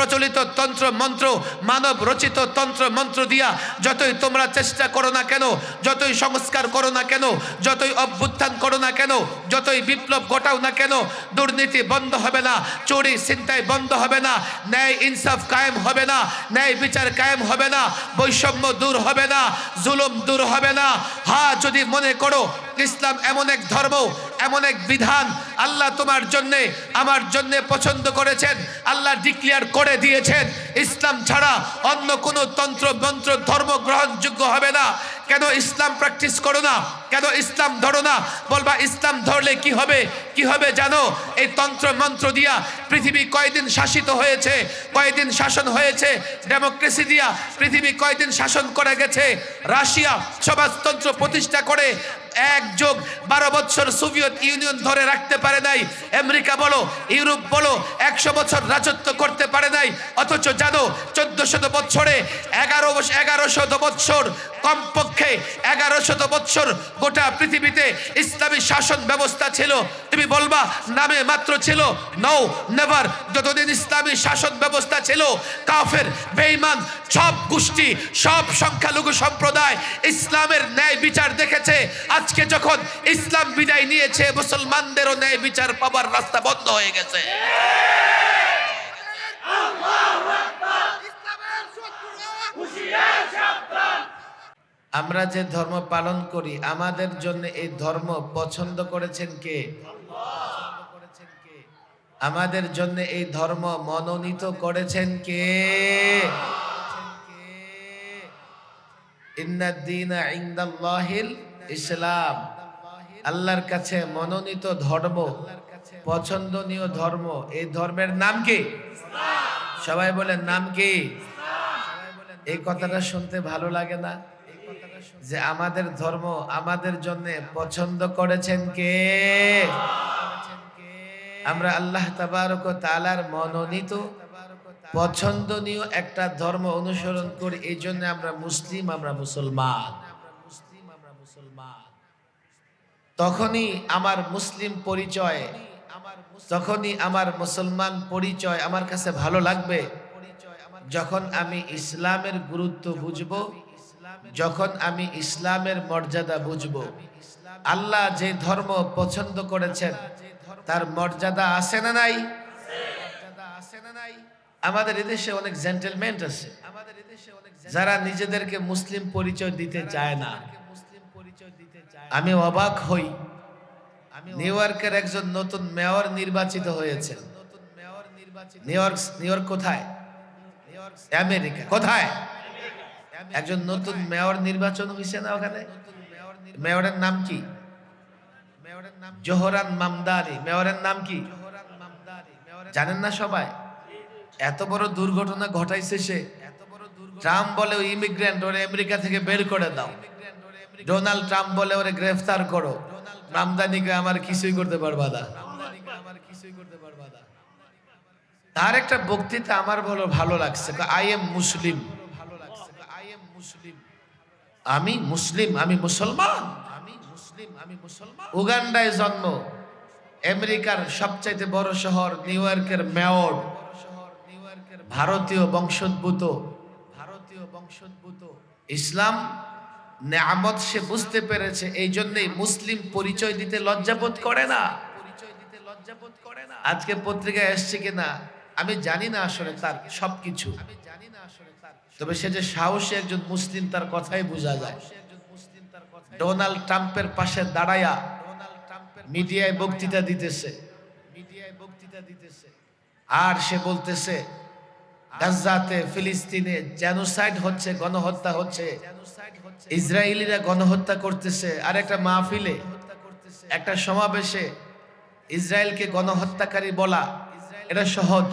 প্রচলিত তন্ত্র, মন্ত্র, মানব রচিত তন্ত্র, মন্ত্র দিয়া যতই তোমরা চেষ্টা করো না কেন, যতই সংস্কার করো না কেন, যতই অভ্যুত্থান করো না কেন, যতই বিপ্লব ঘটাও না কেন, দুর্নীতি বন্ধ হবে না, চুরি চিন্তায় বন্ধ হবে না, ন্যায় ইনসাফ কায়েম হবে না, ন্যায় বিচার কায়েম হবে না, বৈষম্য দূর হবে না, জুলুম দূর হবে না। হা, যদি মনে করো ইসলাম এমন এক ধর্ম, এমন এক বিধান আল্লাহ তোমার জন্যে, আমার জন্যে পছন্দ করেছেন, আল্লাহ ডিক্লিয়ার করে দিয়েছেন। ইসলাম ছাড়া অন্য কোনো তন্ত্র, মন্ত্র, ধর্ম গ্রহণযোগ্য হবে না। কেন ইসলাম প্র্যাকটিস করো না? কেন ইসলাম ধরো না? বলবা, ইসলাম ধরলে কি হবে? কি হবে জানো? এই তন্ত্র, মন্ত্র দিয়া পৃথিবী কয়দিন শাসিত হয়েছে? কয়দিন শাসন হয়েছে? ডেমোক্রেসি দিয়া পৃথিবী কয়দিন শাসন করে গেছে? রাশিয়া সমাজতন্ত্র প্রতিষ্ঠা করে এক যোগ বারো বছর সোভিয়েত ইউনিয়ন ধরে রাখতে পারে নাই। আমেরিকা বলো, ইউরোপ বলো, একশো বছর রাজত্ব করতে পারে নাই। অথচ জানো চোদ্দ শত বছরে এগারো এগারো শত বৎসর, কমপক্ষে এগারো শত বৎসর গোটা পৃথিবীতে ইসলামী শাসন ব্যবস্থা ছিল। তুমি বলবা, নামে মাত্র ছিল। নৌ নেভার যতদিন ইসলামী শাসন ব্যবস্থা ছিল, কাফের, বেঈমান, সব গোষ্ঠী, সব সংখ্যালঘু সম্প্রদায় ইসলামের ন্যায় বিচার দেখেছে। আজকে যখন ইসলাম বিদায় নিয়েছে, মুসলমানদেরও ন্যায় বিচার পাবার রাস্তা বন্ধ হয়ে গেছে। আমরা যে ধর্ম পালন করি, আমাদের জন্য এই ধর্ম পছন্দ করেছেন কে? আমাদের জন্য এই ধর্ম মনোনীত করেছেন কে? ইন্নাদ্দিনা ইনদাল্লাহিল ইসলাম, আল্লাহর কাছে মনোনীত ধর্ম, পছন্দনীয় ধর্ম, এই ধর্মের নাম কি? সবাই বলেন, নাম কি? এই কথাটা শুনতে ভালো লাগে না। যে আমাদের ধর্ম আমাদের জন্য পছন্দ করেছেন কে? আমরা আল্লাহ তাবারক ও তাআলার মনোনীত, পছন্দনীয় একটা ধর্ম অনুসরণ করি, এই জন্য আমরা মুসলিম, আমরা মুসলমান। তখনই আমার মুসলিম পরিচয় তখনই আমার মুসলমান পরিচয় আমার কাছে ভালো লাগবে, যখন আমি ইসলামের গুরুত্ব বুঝব, যখন আমি ইসলামের মর্যাদা বুঝব। আল্লাহ যে ধর্ম পছন্দ করেছেন, তার মর্যাদা আছে না নাই? আমাদের এদেশে অনেক জেন্টেলমেন্ট আছে, যারা নিজেদেরকে মুসলিম পরিচয় দিতে চায় না। আমি অবাক হই। নিউ ইয়র্কের একজন নতুন মেয়র নির্বাচিত হয়েছে নিউ ইয়র্ক নিউ ইয়র্ক কোথায়? আমেরিকা কোথায়? একজন নতুন মেয়র নির্বাচন হয়েছে না ওখানে? মেয়রের নাম কি? জোহরান মামদানি। মেয়রের নাম কি? জানেন না সবাই? এত বড় দুর্ঘটনা ঘটাইছে সে। ট্রাম্প বলে ইমিগ্রেন্ট ওরে আমেরিকা থেকে বের করে দাও। ডোনাল্ড ট্রাম্প বলে ওরে গ্রেফতার করো। মামদানিকে আমার কিছুই করতে পারবা না। তার একটা বক্তৃতা আমার ভালো লাগছে আই এম মুসলিম ভালো লাগছে। আই এম মুসলিম আমি মুসলিম আমি মুসলমান আমি মুসলিম, আমি মুসলমান। উগান্ডায় জন্ম। আমেরিকার সবচাইতে বড় শহর নিউ ইয়র্কের মেয়র ভারতীয় বংশোদ্ভূত ভারতীয় বংশোদ্ভূত। ইসলাম নেয়ামত সে বুঝতে পেরেছে এই জন্যই মুসলিম পরিচয় দিতে লজ্জাবোধ করে না। আজকে পত্রিকায় এসছে কিনা, আমি জানি না আসলে তার সবকিছু। আমি আসলে তবে সে যে সাহসী একজন মুসলিম, তার কথাই বোঝা যায়। ডোনাল্ড ট্রাম্পের পাশে দাঁড়ায়া মিডিয়ায় বক্তৃতা দিতেছে মিডিয়ায় বক্তৃতা দিতেছে। আর সে বলতেছে গাজাতে ফিলিস্তিনে জেনোসাইড হচ্ছে, গণহত্যা হচ্ছে। ইসরায়েলিরা গণহত্যা করতেছে। আর একটা মাহফিলে, একটা সমাবেশে ইসরায়েলকে গণহত্যাকারী বলা, এটা সহজ।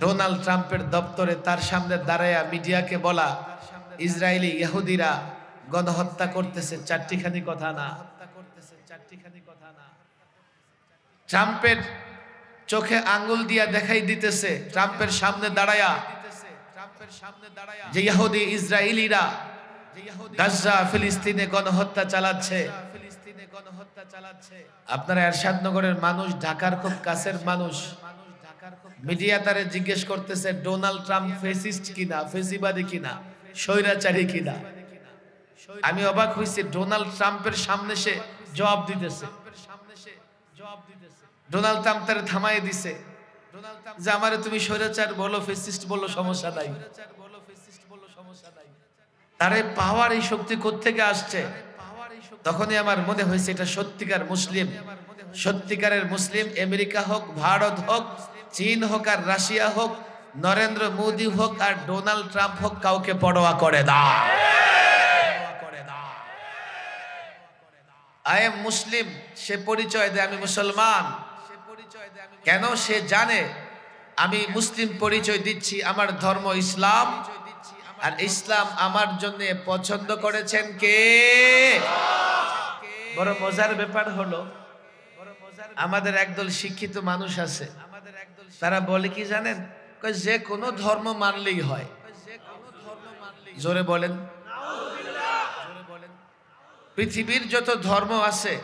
ডোনাল্ড ট্রাম্পের দপ্তরে তার সামনে দাঁড়ায়া মিডিয়াকে বলা, ইসরায়েলি ইহুদিরা গণহত্যা করতেছে, চারটিখানি কথা না। ট্রাম্পের চোখে আঙ্গুল দিয়া দেখাই দিতেছে, ট্রাম্পের সামনে দাঁড়ায়া। যে ইহুদি, ইসরায়েলিরা গাজা, ফিলিস্তিনে গণহত্যা চালাচ্ছে। আপনারা এরশাদ নগরের মানুষ, ঢাকার খুব কাছের মানুষ। মিডিয়া তারে জিজ্ঞেস করতেছে, ডোনাল্ড ট্রাম্প ফেসিস্ট কিনা, ফেসিবাদী কিনা, স্বৈরাচারী কিনা? আমি অবাক হয়েছি ডোনাল্ড ট্রাম্পের সামনে সে জবাব দিতেছে। ডোনাল্ড ট্রাম্প তারে থামাই দিছে। যে আমারে তুমি স্বৈরাচার বলো ফেসিস্ট বলো, সমস্যা নাই। তার পাওয়ার এই শক্তি কোত্থেকে আসছে? তখনই আমার মনে হয়েছে এটা সত্যিকার মুসলিম। সত্যিকারের মুসলিম আমেরিকা হোক, ভারত হোক, চীন হোক আর রাশিয়া হোক, নরেন্দ্র মোদী হোক আর ডোনাল্ড ট্রাম্প হোক, কাউকে পরোয়া করে না। আই এম মুসলিম সে পরিচয় দেয়, আমি মুসলমান। কেন সে জানে? আমি মুসলিম পরিচয় দিচ্ছি আমার ধর্ম ইসলাম। আর ইসলাম আমার জন্য পছন্দ করেছেন কে? বড় মজার ব্যাপার হলো আমাদের একদল শিক্ষিত মানুষ আছে। তারা বলে কি জানেন? কয় যে কোনো ধর্ম মানলেই হয়। জোরে বলেন। পৃথিবীর যত ধর্ম আছে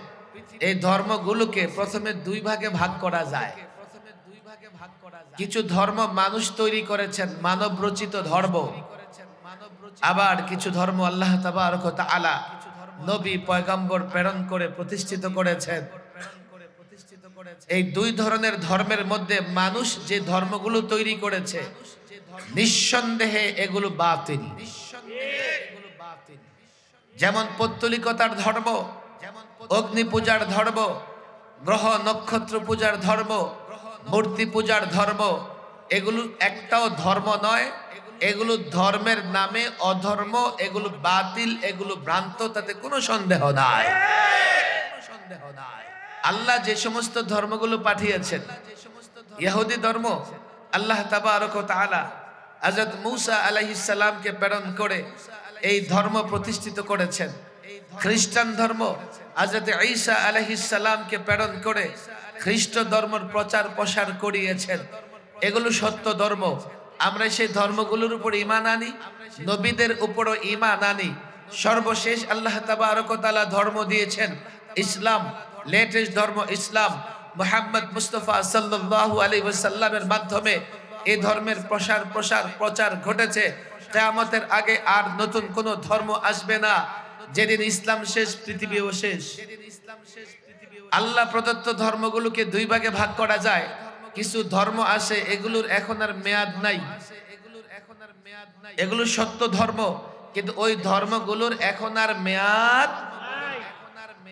এই ধর্মগুলোকে প্রথমে দুই ভাগে ভাগ করা যায়। কিছু ধর্ম মানুষ তৈরি করেছেন মানব রচিত ধর্ম। আবার কিছু ধর্ম আল্লাহ তাআলা নবী, পয়গম্বর প্রেরণ করে প্রতিষ্ঠিত করেছেন। এই দুই ধরনের ধর্মের মধ্যে মানুষ যে ধর্মগুলো তৈরি করেছে, নিঃসন্দেহে এগুলো বাতিল। যেমন পত্তলিকতার ধর্ম অগ্নি পূজার ধর্ম, গ্রহ নক্ষত্র পূজার ধর্ম, মূর্তি পূজার ধর্ম, এগুলো একটাও ধর্ম নয়। এগুলো ধর্মের নামে অধর্ম, এগুলো বাতিল, এগুলো ভ্রান্ত, তাতে কোনো সন্দেহ নাই। সন্দেহ নাই। আল্লাহ যে সমস্ত ধর্মগুলো পাঠিয়েছেন, ইহুদি ধর্ম, আল্লাহ তাবারক তাআলা হযরত মূসা আলাইহিস সালামকে প্রেরণ করে এই ধর্ম প্রতিষ্ঠিত করেছেন। খ্রিস্টান ধর্ম, হযরত ঈসা আলাইহিস সালামকে প্রেরণ করে খ্রিস্ট ধর্মের প্রচার প্রসার করিয়েছেন। এগুলো সত্য ধর্ম। আমরা সেই ধর্মগুলোর উপর ঈমান আনি, নবীদের উপরও ঈমান আনি। সর্বশেষ আল্লাহ তাবারক ওয়া তাআলা ধর্ম দিয়েছেন ইসলাম, লেটেস্ট ধর্ম ইসলাম। মোহাম্মদ মুস্তফা সাল্লাল্লাহু আলাইহি ওয়াসাল্লামের মাধ্যমে এই ধর্মের প্রসার প্রসার, প্রচার ঘটেছে। কিয়ামতের আগে আর নতুন কোন ধর্ম আসবে না। যেদিন ইসলাম শেষ, পৃথিবীও শেষ। আল্লাহ প্রদত্ত ধর্মগুলোকে দুই ভাগে ভাগ করা যায়। কিছু ধর্ম আসে এগুলোর এখন আর মেয়াদ নাই। এগুলো সত্য ধর্ম, কিন্তু ওই ধর্মগুলোর এখন আর মেয়াদ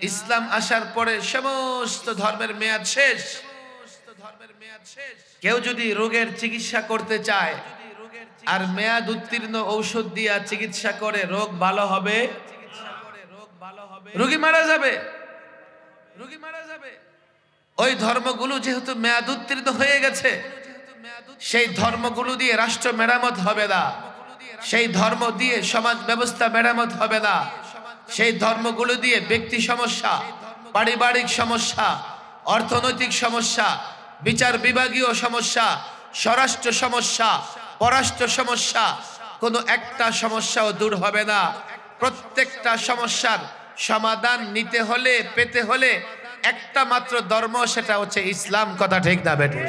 ইসলাম আসার পরে সমস্ত ধর্মের মেয়াদ শেষ। কেউ যদি রোগের চিকিৎসা করতে চায়, আর মেয়াদ উত্তীর্ণ ঔষধ দিয়া চিকিৎসা করে, রোগ ভালো হবে। রোগী মারা যাবে। রোগী মারা যাবে। ওই ধর্মগুলো যেহেতু মেয়াদ উত্তীর্ণ হয়ে গেছে, সেই ধর্মগুলো দিয়ে রাষ্ট্র মেরামত হবে না। সেই ধর্ম দিয়ে সমাজ ব্যবস্থা মেরামত হবে না। সেই ধর্মগুলো দিয়ে ব্যক্তি সমস্যা, পারিবারিক সমস্যা, অর্থনৈতিক সমস্যা, বিচার বিভাগীয় সমস্যা, স্বরাষ্ট্র সমস্যা, পররাষ্ট্র সমস্যা, কোনো একটা সমস্যাও দূর হবে না। প্রত্যেকটা সমস্যার সমাধান নিতে হলে, পেতে হলে একটা মাত্র ধর্ম, সেটা হচ্ছে ইসলাম। কথা ঠিক না বেটু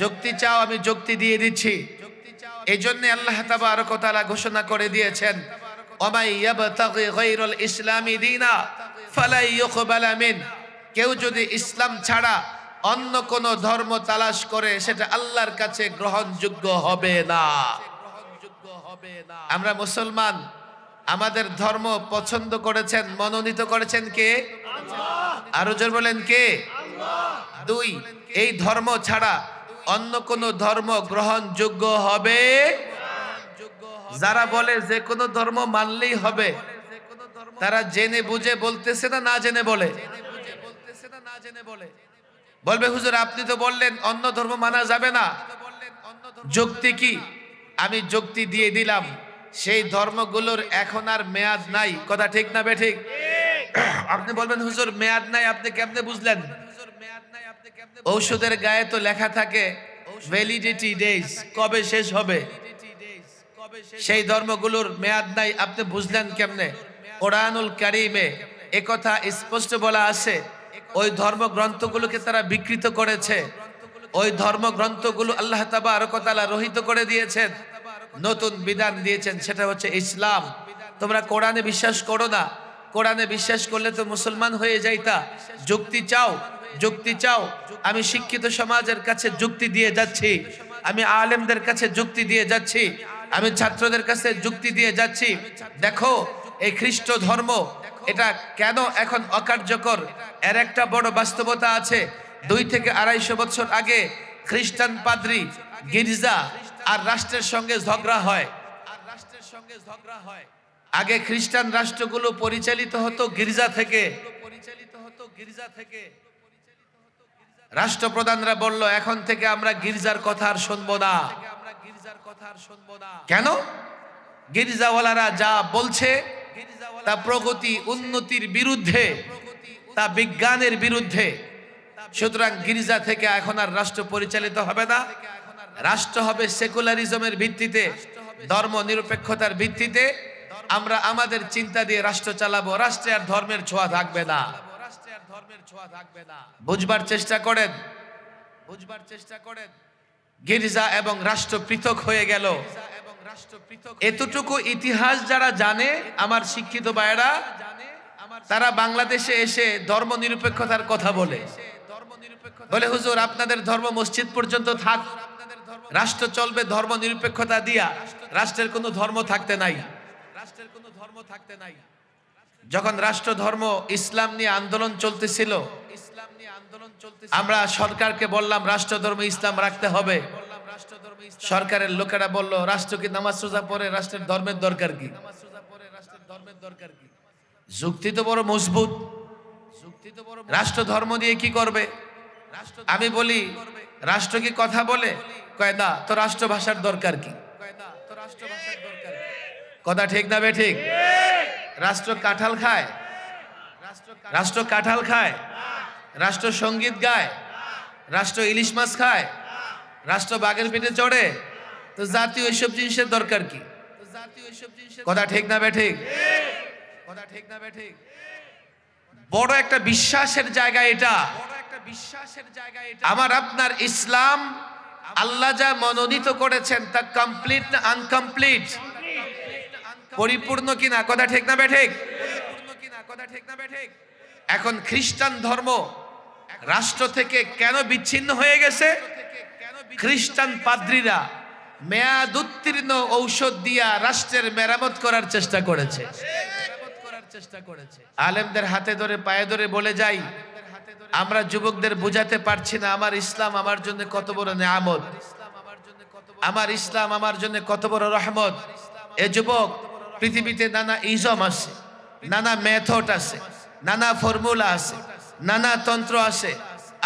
যুক্তি চাও, আমি যুক্তি দিয়ে দিচ্ছি। এই জন্য আল্লাহ তাবারক ওয়া ঘোষণা করে দিয়েছেন ইসলামি দীনা ফালা ইউকবালা মিন। কেউ যদি ইসলাম ছাড়া অন্য কোন ধর্ম তালাশ করে, সেটা আল্লাহর কাছে গ্রহণযোগ্য হবে না। আমরা মুসলমান আমাদের ধর্ম পছন্দ করেছেন মনোনীত করেছেন কে? আরও জোর বলেন কে? দুই এই ধর্ম ছাড়া অন্য কোন ধর্ম গ্রহণযোগ্য হবে? যারা বলে যে কোনো ধর্ম মানলেই হবে তারা জেনে বুঝে বলতেছে না না জেনে বলে? বলবে হুজুর আপনি তো বললেন অন্য ধর্ম মানা যাবে না। যুক্তি কি? আমি যুক্তি দিয়ে দিলাম। সেই ধর্মগুলোর এখন আর মেয়াদ নাই। কথা ঠিক না বে ঠিক? আপনি বলবেন, হুজুর, মেয়াদ নাই, আপনি কেমনে বুঝলেন? ঔষধের গায়ে তো লেখা থাকে ভ্যালিডিটি ডেজ কবে শেষ হবে? সেই ধর্মগুলোর মেয়াদ নাই, আপনি বুঝলেন কেমনে? কোরআনুল কারিমে একথা স্পষ্ট বলা আছে, ওই ধর্মগ্রন্থগুলোকে তারা বিকৃত করেছে, ওই ধর্মগ্রন্থগুলো আল্লাহ তাবারকতালা রহিত করে দিয়েছেন। নতুন বিধান দিয়েছেন, সেটা হচ্ছে ইসলাম। তোমরা কোরআনে বিশ্বাস করো না। কোরআনে বিশ্বাস করলে তো মুসলমান হয়ে যাইতা। যুক্তি চাও যুক্তি চাও। আমি শিক্ষিত সমাজের কাছে যুক্তি দিয়ে যাচ্ছি। আমি আলেমদের কাছে যুক্তি দিয়ে যাচ্ছি। আমি ছাত্রদের কাছে যুক্তি দিয়ে যাচ্ছি। দেখো, এই খ্রিস্ট ধর্ম, এটা কেন এখন অকার্যকর? এর একটা বড় বাস্তবতা আছে। দুই থেকে আড়াইশো বছর আগে খ্রিস্টান পাদ্রি গির্জা আর রাষ্ট্রের সঙ্গে ঝগড়া হয়। আর রাষ্ট্রের সঙ্গে ঝগড়া হয় আগে খ্রিস্টান রাষ্ট্রগুলো পরিচালিত হতো গির্জা থেকে। পরিচালিত হতো গির্জা থেকে রাষ্ট্রপ্রধানরা বলল, এখন থেকে আমরা গির্জার কথা আর শুনব না আমরা গির্জার কথা আর না। কেন? গির্জাওয়ালারা যা বলছে তা প্রগতি, উন্নতির বিরুদ্ধে, তা বিজ্ঞানের বিরুদ্ধে। সুতরাং গির্জা থেকে এখন আর রাষ্ট্র পরিচালিত হবে না। রাষ্ট্র হবে সেকুলারিজমের ভিত্তিতে ধর্ম নিরপেক্ষতার ভিত্তিতে, আমরা আমাদের চিন্তা দিয়ে রাষ্ট্র চালাবো। রাষ্ট্রে আর ধর্মের ছোঁয়া থাকবে না। বুঝবার চেষ্টা করেন, বুঝবার চেষ্টা করেন। গির্জা এবং রাষ্ট্র পৃথক হয়ে গেল। এতটুকু ইতিহাস যারা জানে, আমার শিক্ষিত ভাইয়েরা, তারা বাংলাদেশে এসে ধর্ম নিরপেক্ষতার কথা বলে। বলে, হুজুর, আপনাদের ধর্ম মসজিদ পর্যন্ত থাক। রাষ্ট্র চলবে ধর্ম নিরপেক্ষতা দিয়া। রাষ্ট্রের কোনো ধর্ম থাকতে নাই। রাষ্ট্রের কোনো ধর্ম থাকতে নাই যখন রাষ্ট্র ধর্ম ইসলাম নিয়ে আন্দোলন চলতেছিল ইসলাম নিয়ে আন্দোলন আমরা সরকারকে বললাম, রাষ্ট্র ধর্ম ইসলাম রাখতে হবে। সরকারের লোকেরা বলল, রাষ্ট্র কি নামাজ সোজা পড়ে? রাষ্ট্রের ধর্মের দরকার কি? ধর্মের দরকার কি যুক্তি তো বড় মজবুত। যুক্তি তো বড় রাষ্ট্র ধর্ম দিয়ে কি করবে? আমি বলি রাষ্ট্র কি কথা বলে? কয় না তো রাষ্ট্র ভাষার দরকার কি? কথা ঠিক না বে ঠিক? রাষ্ট্র কাঁঠাল খায়? রাষ্ট্র কাঁঠাল খায়? রাষ্ট্র সংগীত গায়? রাষ্ট্র ইলিশ মাছ খায়? রাষ্ট্র বাঘের পেটে চড়ে? তো জাতীয় ওইসব জিনিসের দরকার কি? কথা ঠিক না বে ঠিক? কথা ঠিক না বে ঠিক? বড় একটা বিশ্বাসের জায়গা এটা। আমার আপনার ইসলাম আল্লাহ যা মনোনীত করেছেন তা কমপ্লিট না আনকমপ্লিট পরিপূর্ণ কিনা? কথা ঠিক না বেঠিক? এখন খ্রিস্টান ধর্ম রাষ্ট্র থেকে কেন বিচ্ছিন্ন হয়ে গেছে? খ্রিস্টান পাদ্রীরা মেয়াদ উত্তীর্ণ ঔষধ দিয়া রাষ্ট্রের মেরামত করার চেষ্টা করেছে। আলেমদের হাতে ধরে পায়ে ধরে বলে যাই আমরা যুবকদের বুঝাতে পারছি না, আমার ইসলাম আমার জন্য কত বড় নেয়ামত। আমার ইসলাম আমার জন্য কত বড় রহমত। এ যুবক, পৃথিবীতে নানা ইজম আছে, নানা মেথড আছে, নানা ফর্মুলা আছে, নানা তন্ত্র আছে।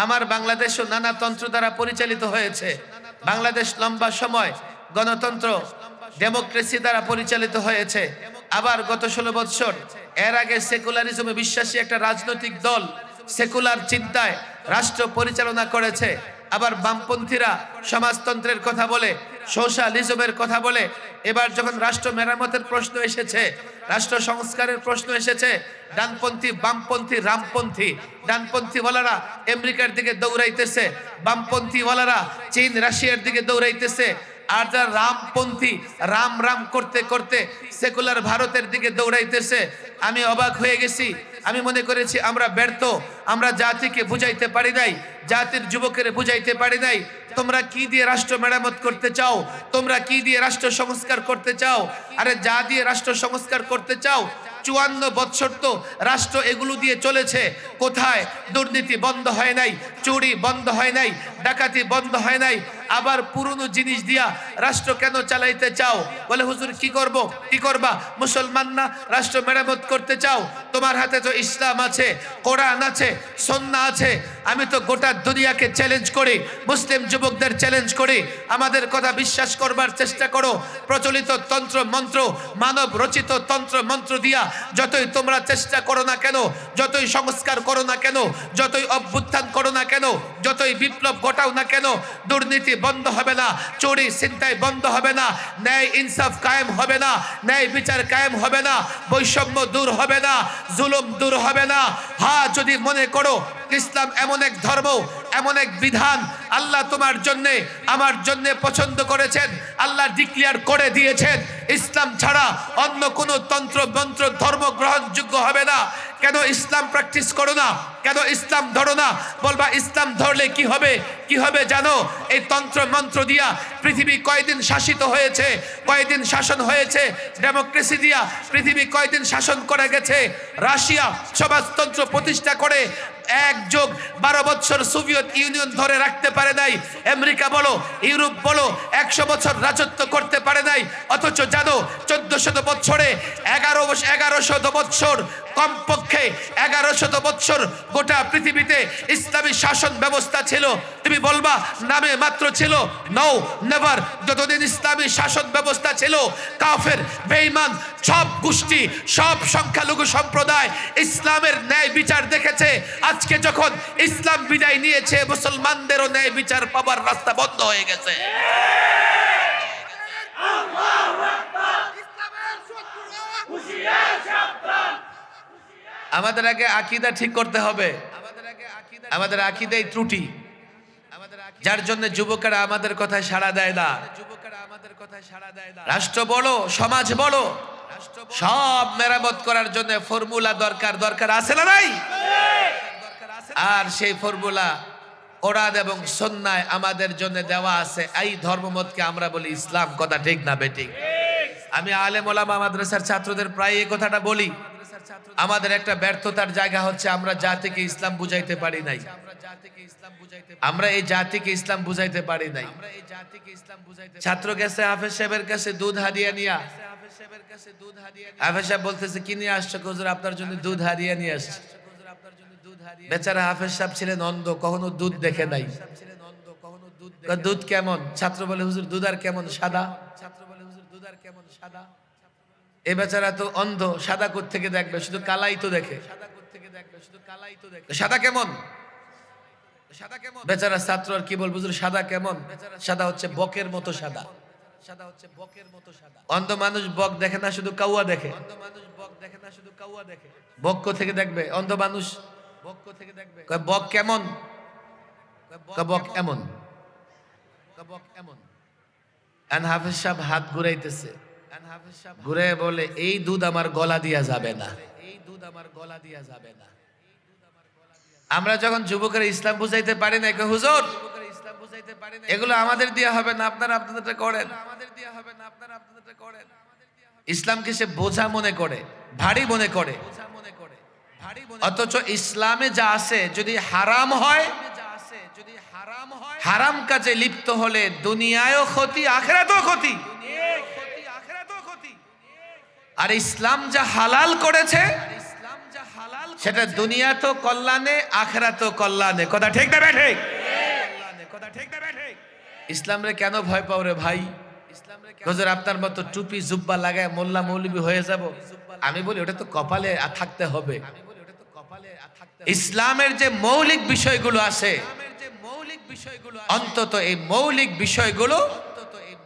আমার বাংলাদেশও নানা তন্ত্র দ্বারা পরিচালিত হয়েছে। বাংলাদেশ লম্বা সময় গণতন্ত্র ডেমোক্রেসি দ্বারা পরিচালিত হয়েছে। আবার গত ষোলো বৎসর এর আগে সেকুলারিজমে বিশ্বাসী একটা রাজনৈতিক দল সেকুলার চিন্তায় রাষ্ট্র পরিচালনা করেছে। আবার বামপন্থীরা সমাজতন্ত্রের কথা বলে, সোশ্যালিজমের কথা বলে। এবার যখন রাষ্ট্র মেরামতের প্রশ্ন এসেছে, রাষ্ট্র সংস্কারের প্রশ্ন এসেছে, ডানপন্থী, বামপন্থী, রামপন্থী, ডানপন্থী ওয়ালারা আমেরিকার দিকে দৌড়াইতেছে বামপন্থী ওয়ালারা চীন, রাশিয়ার দিকে দৌড়াইতেছে, আর যারা রামপন্থী, রাম রাম করতে করতে সেকুলার ভারতের দিকে দৌড়াইতেছে, আমি অবাক হয়ে গেছি। আমি মনে করেছি আমরা ব্যর্থ, আমরা জাতিকে বুঝাইতে পারি নাই, জাতির যুবকের বুঝাইতে পারি নাই। তোমরা কি দিয়ে রাষ্ট্র মেরামত করতে চাও? তোমরা কি দিয়ে রাষ্ট্র সংস্কার করতে চাও? আরে যা দিয়ে রাষ্ট্র সংস্কার করতে চাও, চুয়ান্ন বৎসর তো রাষ্ট্র এগুলো দিয়ে চলেছে। কোথায়? দুর্নীতি বন্ধ হয় নাই, চুরি বন্ধ হয় নাই, ডাকাতি বন্ধ হয় নাই আবার পুরনো জিনিস দিয়া রাষ্ট্র কেন চালাইতে চাও? বলে, হুজুর, কি করব? কি করবা? মুসলমান না? রাষ্ট্র মেরামত করতে চাও? তোমার হাতে তো ইসলাম আছে, কোরআন আছে সন্না আছে। আমি তো গোটা দুনিয়াকে চ্যালেঞ্জ করি, মুসলিম যুবকদের চ্যালেঞ্জ করি। আমাদের কথা বিশ্বাস করবার চেষ্টা করো। প্রচলিত তন্ত্র, মন্ত্র, মানব রচিত তন্ত্র, মন্ত্র দিয়া যতই তোমরা চেষ্টা করো না কেন, যতই সংস্কার করো না কেন, যতই অভ্যুত্থান করো না কেন, যতই বিপ্লব ঘটাও না কেন, দুর্নীতি বন্ধ হবে না, চুরি চিন্তায় বন্ধ হবে না, ন্যায় ইনসাফ কায়েম হবে না, ন্যায় বিচার কায়েম হবে না, বৈষম্য দূর হবে না, জুলুম দূর হবে না। হা, যদি মনে করো ইসলাম এমন এক ধর্ম, এমন এক বিধান আল্লাহ তোমার জন্যে, আমার জন্যে পছন্দ করেছেন, আল্লাহ ডিক্লিয়ার করে দিয়েছেন। ইসলাম ছাড়া অন্য কোনো তন্ত্র, মন্ত্র, ধর্ম গ্রহণযোগ্য হবে না। কেন ইসলাম প্র্যাকটিস করো না? কেন ইসলাম ধরো না? বলবা, ইসলাম ধরলে কি হবে? কি হবে জানো? এই তন্ত্র, মন্ত্র দিয়া পৃথিবী কয়দিন শাসিত হয়েছে? কয়দিন শাসন হয়েছে? ডেমোক্রেসি দিয়া পৃথিবী কয়দিন শাসন করে গেছে? রাশিয়া সমাজতন্ত্র প্রতিষ্ঠা করে এক যোগ বারো বছর সোভিয়েত ইউনিয়ন ধরে রাখতে পারে নাই। আমেরিকা বলো, ইউরোপ বলো, একশো বছর রাজত্ব করতে পারে নাই। অথচ জানো চোদ্দ শত বছরে এগারো এগারো শত বছর কমপক্ষে এগারো শত বছর গোটা পৃথিবীতে ইসলামী শাসন ব্যবস্থা ছিল। তুমি বলবা, নামে মাত্র ছিল। নৌ নেভার যতদিন ইসলামী শাসন ব্যবস্থা ছিল, কাফের, বেঈমান, সব গোষ্ঠী, সব সংখ্যালঘু সম্প্রদায় ইসলামের ন্যায় বিচার দেখেছে। আজকে যখন ইসলাম বিদায় নিয়েছে, মুসলমানদেরও ন্যায় বিচার পাবার রাস্তা বন্ধ হয়ে গেছে। আমাদের আগে আকিদা ঠিক করতে হবে। আমাদের আকিদাই ত্রুটি। যার জন্য যুবকেরা আমাদের কথায় সাড়া দেয় না। যুবকেরা আমাদের কথায় সাড়া দেয় না রাষ্ট্র বলো, সমাজ বলো, সব মেরামত করার জন্য ফর্মুলা দরকার। দরকার আছে না নাই? আর সেই ফর্মুলা কোরআন এবং সন্ন্যায় আমাদের জন্য দেওয়া আছে। এই ধর্মমতকে আমরা বলি ইসলাম। কথা ঠিক না বেঠিক? আমি আলেম ওলামা মাদ্রাসার ছাত্রদের প্রায় এই কথাটা বলি। আমাদের একটা ব্যর্থতার জায়গা হচ্ছে আমরা জাতিকে ইসলাম বুঝাইতে পারি নাই। আমরা এই জাতিকে ইসলাম বুঝাইতে পারি নাই। ছাত্র গেছে হাফেজ সাহেবের কাছে দুধ হারিয়ে নিয়া। হাফেজ সাহেব বলতেছে, কি নিয়ে আসছে? আপনার জন্য দুধ হারিয়ে নিয়ে আসছে? বেচারা হাফেজ সাহেব ছিলেন অন্ধ, কখনো দুধ দেখে নাই। দুধ কেমন? ছাত্র বলে হুজুর, দুধ আর কেমন সাদা? ছাত্র বলে হুজুর, দুধ আর কেমন সাদা? এ বেচারা তো অন্ধ, সাদা কোথ থেকে দেখবে? শুধু কালাই তো দেখে। সাদা কেমন? সাদা কেমন বেচারা ছাত্র আর কি বলব সাদা কেমন? সাদা হচ্ছে বকের মতো সাদা। সাদা হচ্ছে বকের মতো সাদা অন্ধ মানুষ বক দেখে না, শুধু কাউয়া দেখে। অন্ধ মানুষ বক দেখে না শুধু কাউয়া দেখে বক্ক থেকে দেখবে? অন্ধ মানুষ বক্ক থেকে দেখবে। বক কেমন? বক এমন। বক এমন? আন হাফেজ সাহেব হাত ঘুরাইতেছে। ঘুরে বলে এই দুধ আমার গলা দিয়া যাবে না। এই দুধ আমার গলা দিয়া যাবে না। আমরা যখন যুবকের ইসলাম বুঝাইতে পারি না হুজুর এগুলো আমাদের দিয়ে হবে না আপনারা আপনাদেরটা করেন। আমাদের দিয়ে হবে না আপনারা আপনাদেরটা করেন। ইসলামকে সে বোঝা মনে করে ভারী মনে করে। বোঝা মনে করে। অথচ ইসলামে যা আছে যদি হারাম হয় হারাম কাজে লিপ্ত হলে দুনিয়ায়ও ক্ষতি আখেরাতেও ক্ষতি। আর ইসলাম যা হালাল করেছে সেটা দুনিয়া তো কল্যাণে আখেরা তো কল্যাণে। কথা ঠিক দেবে ঠিক ইসলাম রে কেন ভয় পাও রে ভাই? হুজুর আপনার মতো টুপি জুব্বা লাগায় মোল্লা মৌলবি হয়ে যাব? আমি বলি ওটা তো কপালে থাকতে হবে। ইসলামের যে মৌলিক বিষয়গুলো আছে অন্তত এই মৌলিক বিষয়গুলো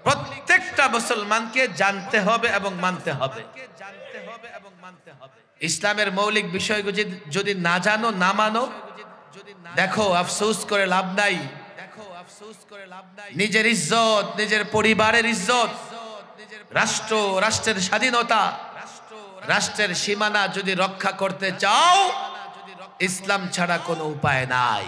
প্রত্যেকটা মুসলমানকে জানতে হবে এবং মানতে হবে। ইসলামের মৌলিক বিষয়গুলো যদি- না জানো না মানো দেখো আফসোস করে লাভ নাই। দেখো আফসোস করে লাভ নাই। নিজের ইজ্জত নিজের পরিবারের ইজ্জত রাষ্ট্র রাষ্ট্রের স্বাধীনতা রাষ্ট্রের সীমানা যদি রক্ষা করতে চাও ইসলাম ছাড়া কোনো উপায় নাই।